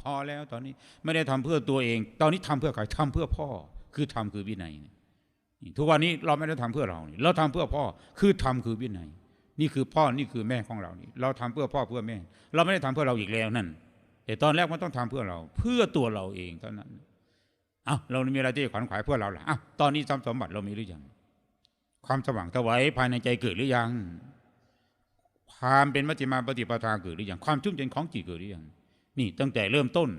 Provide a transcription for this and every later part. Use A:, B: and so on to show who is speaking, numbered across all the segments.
A: พอแล้วตอนนี้ไม่ได้ทำเพื่อตัวเอง ตอนนี้ทำเพื่อใครทำเพื่อพ่อ คือทำคือวินัยทุกวันนี้เราไม่ได้ทำเพื่อเราเราทำเพื่อพ่อคือทำคือวินัย นี่คือพ่อนี่คือแม่ของเรานี่ เราทำเพื่อพ่อเพื่อแม่ เราไม่ได้ทำเพื่อเราอีกแล้วนั่นแต่ตอนแรกมันต้องทำเพื่อเรา เพื่อตัวเราเองเท่านั้นเอ้าเรามีอะไรที่ขวัญขวายเพื่อเราล่ะอ้าวตอนนี้ทรัพย์สมบัติเรามีหรือยังความสว่างถวายภายในใจเกิดหรือยังความเป็นมัจจิมาปฏิปทาเกิดหรือยังความชุ่มเย็นของจิตเกิดหรือยัง นี่ตั้งแต่เริ่มต้น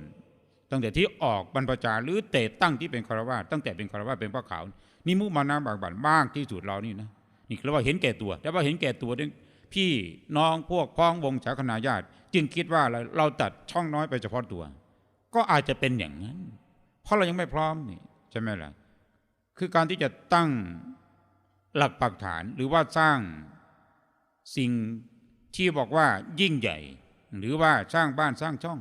A: ตั้งแต่ที่ออกบรรพชาหรือเตะตั้งที่เป็นคารวะตั้งแต่เป็นคารวะเป็นพระขาว นี่มุมานะบากบั่นมากที่สุดเรานี่นะนี่คือว่าเห็นแก่ตัวแต่ว่าเห็นแก่ตัวด้วยพี่น้องพวกพ้องวงศาคณาญาติ จึงคิดว่าเราเราตัดช่องน้อยไปเฉพาะตัว ก็อาจจะเป็นอย่างนั้น เพราะเรายังไม่พร้อมนี่ใช่ไหมล่ะคือการที่จะตั้งหลักปักฐานหรือว่าสร้างสิ่งที่บอกว่ายิ่งใหญ่ หรือว่าสร้างบ้านสร้างช่อง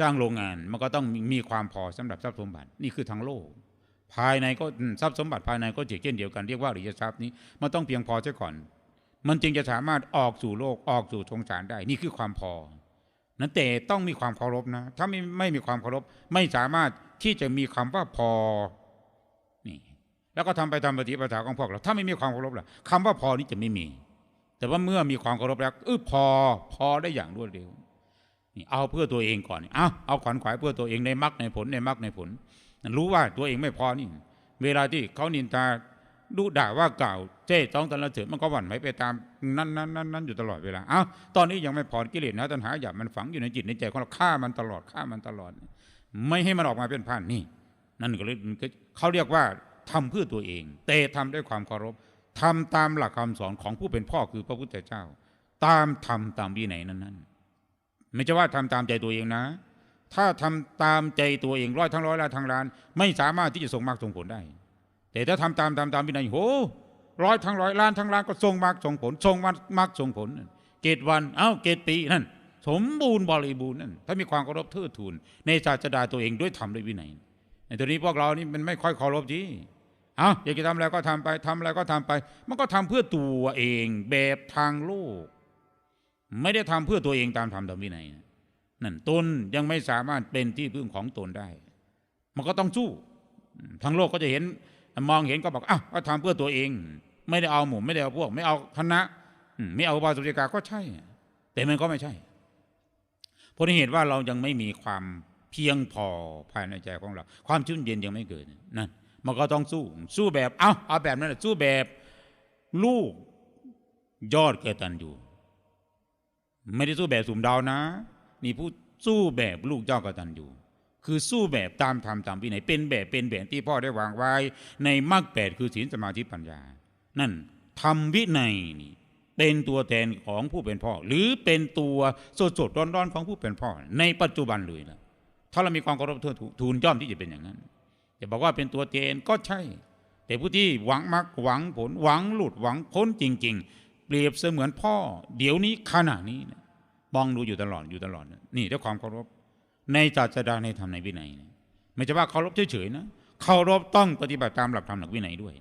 A: สร้างโรงงานมันก็ต้องมีความพอสำหรับทรัพย์สมบัตินี่คือทางโลก ภายในก็ทรัพย์สมบัติภายในก็เช่นเดียวกันเรียกว่าอริยทรัพย์นี้มันต้องเพียงพอเสียก่อน มันจึงจะสามารถออกสู่โลกออกสู่สงสารได้ นี่คือความพอ นั้นแต่ต้องมีความเคารพนะ ถ้าไม่ไม่มีความเคารพไม่สามารถที่จะมีคำว่าพอนี่แล้วก็ทำไปตามปฏิปทาของพวกเราถ้าไม่มีความเคารพล่ะคำว่าพอนี้จะไม่มี แต่ว่าเมื่อมีความเคารพแล้วเออพอพอได้อย่างรวดเร็วนี่เอาเพื่อตัวเองก่อนนี่เอาเอาขวัญขวายเพื่อตัวเองในมรรคในผลในมรรคในผลรู้ว่าตัวเองไม่พอนี่ เวลาที่เขานินทาดูด่าว่ากล่าวเจ๊ต้องตะละเถิดมันก็หวั่นไหวไปตามนั้นนั้นนั้นนั้นอยู่ตลอดเวลาอ้าวตอนนี้ยังไม่พอกิเลสนะตัณหาหยาบมันฝังอยู่ในจิตในใจของเราฆ่ามันตลอดฆ่ามันตลอด ไม่ให้มันออกมาเป็นพันนี่ นั่นก็เลยเขาเรียกว่าทำเพื่อตัวเอง แต่ทำด้วยความเคารพ ทำตามหลักคำสอนของผู้เป็นพ่อคือพระพุทธเจ้า ตามทำตามวินัยนั้นนั้นไม่ใช่ว่าทำตามใจตัวเองนะ ถ้าทำตามใจตัวเองร้อยทั้งร้อยล้านทั้งล้าน ไม่สามารถที่จะส่งมากส่งผลได้ แต่ถ้าทำตามตามตามวินัยโหร้อยทั้งร้อยล้านทั้งล้านก็ส่งมากส่งผลส่งมากมากส่งผลเกตวันเอ้าเกตปีนั่นสมบูรณ์บริบูรณ์นั่นถ้ามีความเคารพเทิดทูนในศาสดาตัวเองด้วยธรรมด้วยวินัยในตัวนี้พวกเรานี่มันไม่ค่อยเคารพจี เอาอยากจะทำอะไรก็ทำไปทำอะไรก็ทำไป มันก็ทำเพื่อตัวเองแบบทางโลก ไม่ได้ทำเพื่อตัวเองตามธรรมตามวินัยนั่นตนยังไม่สามารถเป็นที่พึ่งของตนได้ มันก็ต้องสู้ทางโลกก็จะเห็นมองเห็นก็บอกอ้าวก็ทำเพื่อตัวเอง ไม่ได้เอาหมู่ไม่ได้เอาพวก ไม่เอาคณะไม่เอาบาสุริกาก็ใช่ แต่มันก็ไม่ใช่เพราะเหตุว่าเรายังไม่มีความเพียงพอภายในใจของเรา ความชุ่มเย็นยังไม่เกิดนั่น มันก็ต้องสู้ สู้แบบเอาเอาแบบนั้นสู้แบบลูกยอดเกตันอยู่ ไม่ได้สู้แบบสุ่มดาวนะ นี่ผู้สู้แบบลูกเจ้ากตันอยู่ คือสู้แบบตามธรรมตามวินัยเป็นแบบเป็นแบบที่พ่อได้วางไว้ ในมรรคแปดคือศีลสมาธิปัญญา นั่นทำวินัยนี่เป็นตัวแทนของผู้เป็นพ่อ หรือเป็นตัวสดสดร้อนร้อนๆของผู้เป็นพ่อ ในปัจจุบันเลยนะถ้าเรามีความเคารพเทิดทูนย่อมที่จะเป็นอย่างนั้น จะบอกว่าเป็นตัวแทนก็ใช่ แต่ผู้ที่หวังมรรคหวังผลหวังหลุดหวังพ้นจริง ๆ เปรียบเสมือนพ่อ เดี๋ยวนี้ขณะนี้นะมองดูอยู่ตลอดอยู่ตลอด นี่ด้วยความเคารพ ในศาสดาในธรรมในวินัยนะไม่ใช่ว่าเคารพเฉยๆนะเคารพต้องปฏิบัติตามหลักธรรมหลักวินัยด้วย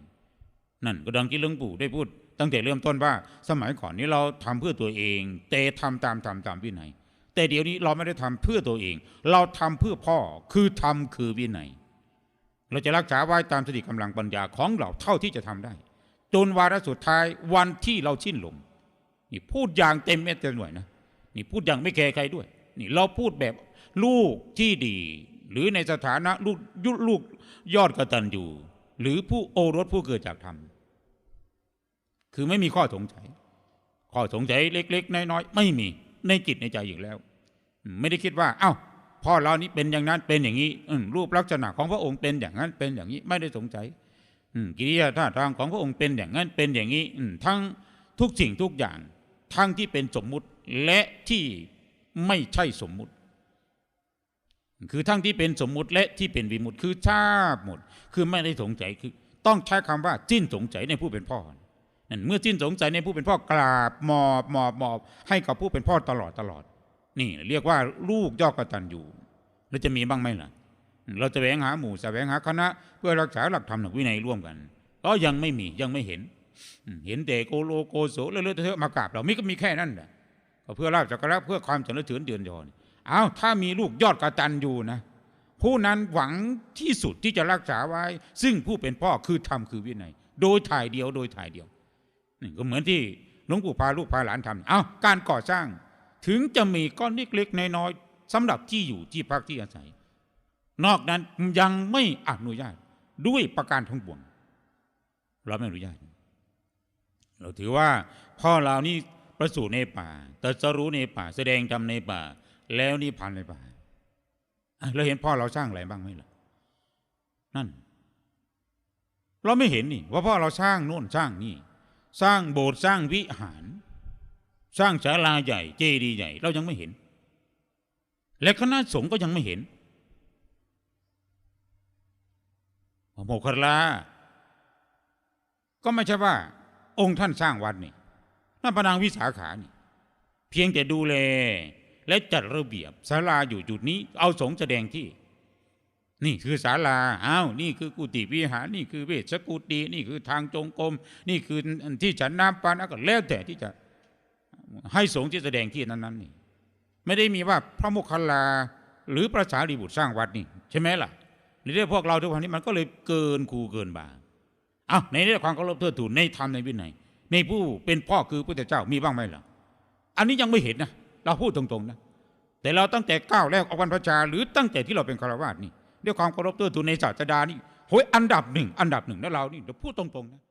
A: นั่นก็ดังที่หลวงปู่ได้พูด ตั้งแต่เริ่มต้นว่า สมัยก่อนนี้เราทำเพื่อตัวเอง แต่ทำตามธรรมตามวินัย แต่เดี๋ยวนี้เราไม่ได้ทำเพื่อตัวเอง เราทำเพื่อพ่อคือทำคือวินัย เราจะรักษาไว้ตามสติกำลังปัญญาของเราเท่าที่จะทำได้ จนวาระสุดท้ายวันที่เราสิ้นลมนี่พูดอย่างเต็มเม็ดเต็มหน่วยนะนี่พูดอย่างไม่แคร์ใครด้วย นี่เราพูดแบบลูกที่ดี หรือในสถานะลูกยุลูกยอดกระตัญญูหรือผู้โอรสผู้เกิดจากธรรมคือไม่มีข้อสงสัยข้อสงสัยเล็ก ๆ น้อยๆไม่มีในจิตในใจอยู่แล้ว ไม่ได้คิดว่า เอ้า พ่อเรานี่เป็นอย่างนั้นเป็นอย่างนี้รูปลักษณะของพระองค์เป็นอย่างนั้นเป็นอย่างนี้ไม่ได้สงสัยกิริยาท่าทางของพระองค์เป็นอย่างนั้นเป็นอย่างนี้ทั้งทุกสิ่งทุกอย่าง ทั้งที่เป็นสมมุติและที่ไม่ใช่สมมุติ คือทั้งที่เป็นสมมุติและที่เป็นวิมุติคือทราบหมด คือไม่ได้สงสัยคือ ต้องใช้คำว่าสิ้นสงสัยในผู้เป็นพ่อนั่นเมื่อสิ้นสงสัยในผู้เป็นพ่อกราบหมอบหมอบหมอบให้กับผู้เป็นพ่อตลอดตลอด นี่เรียกว่าลูกยอดกตัญญูแล้วจะมีบ้างไหมล่ะ เราจะแสวงหาหมู่แสวงหาคณะ เพื่อรักษาหลักธรรมหลักวินัยร่วมกันก็ยังไม่มียังไม่เห็น เห็นแต่โกโลโกโสเลอะเลอเทอะมากราบเรามีก็มีแค่นั้นแหละก็เพื่อลาบจักระเพื่อความเจริญเถือนเดือนยอนเอาถ้ามีลูกยอดกระตันอยู่นะ ผู้นั้นหวังที่สุดที่จะรักษาไว้ ซึ่งผู้เป็นพ่อคือธรรมคือวินัย โดยถ่ายเดียวโดยถ่ายเดียวนี่ก็เหมือนที่หลวงปู่พาลูกพาหลานทำเอาการก่อสร้าง ถึงจะมีก้อนเล็กๆน้อยๆสำหรับที่อยู่ที่พักที่อาศัย นอกนั้นยังไม่อนุญาตด้วยประการทั้งปวง เราไม่อนุญาต เราถือว่าพ่อเรานี่ประสูติในป่าตรัสรู้ในป่า แสดงธรรมในป่า แล้วนิพพานในป่าเราเห็นพ่อเราสร้างอะไรบ้างไหมล่ะนั่น เราไม่เห็นนี่ ว่าพ่อเราสร้างโน่นสร้างนี่ สร้างโบสถ์สร้างวิหาร สร้างศาลาใหญ่เจดีย์ใหญ่ เรายังไม่เห็น และคณะสงฆ์ก็ยังไม่เห็นโมคคัลลา ก็ไม่ใช่ว่า องค์ท่านสร้างวัดนี่นั่นพนางวิสาขานี่ เพียงแต่ดูแล และจัดระเบียบศาลาอยู่จุดนี้ เอาสงฆ์แสดงที่ นี่คือศาลาอ้าวนี่คือกุฏิวิหารนี่คือเวชกุฏินี่คือทางจงกรมนี่คือที่ฉันน้ำปานะก็แล้วแต่ที่จะ ให้สงฆ์ที่แสดงที่นั้นๆนี่ไม่ได้มีว่าพระโมคคัลลาหรือพระสารีบุตรสร้างวัดนี่ใช่ไหมล่ะในเรื่องพวกเราทุกวันนี้มันก็เลยเกินครูเกินบาเอาในเรื่องความเคารพเทิดทูนในธรรมในวินัยในผู้เป็นพ่อคือพระเจ้ามีบ้างไหมล่ะ อันนี้ยังไม่เห็นนะเราพูดตรงๆนะแต่เราตั้งแต่ก้าวแรกออกวันพระชา หรือตั้งแต่ที่เราเป็นคารวาสนี่ด้วยความเคารพเทิดทูนในศาสดานี่โหยอันดับหนึ่งอันดับหนึ่งนะเรานี่เราพูดตรงๆนะ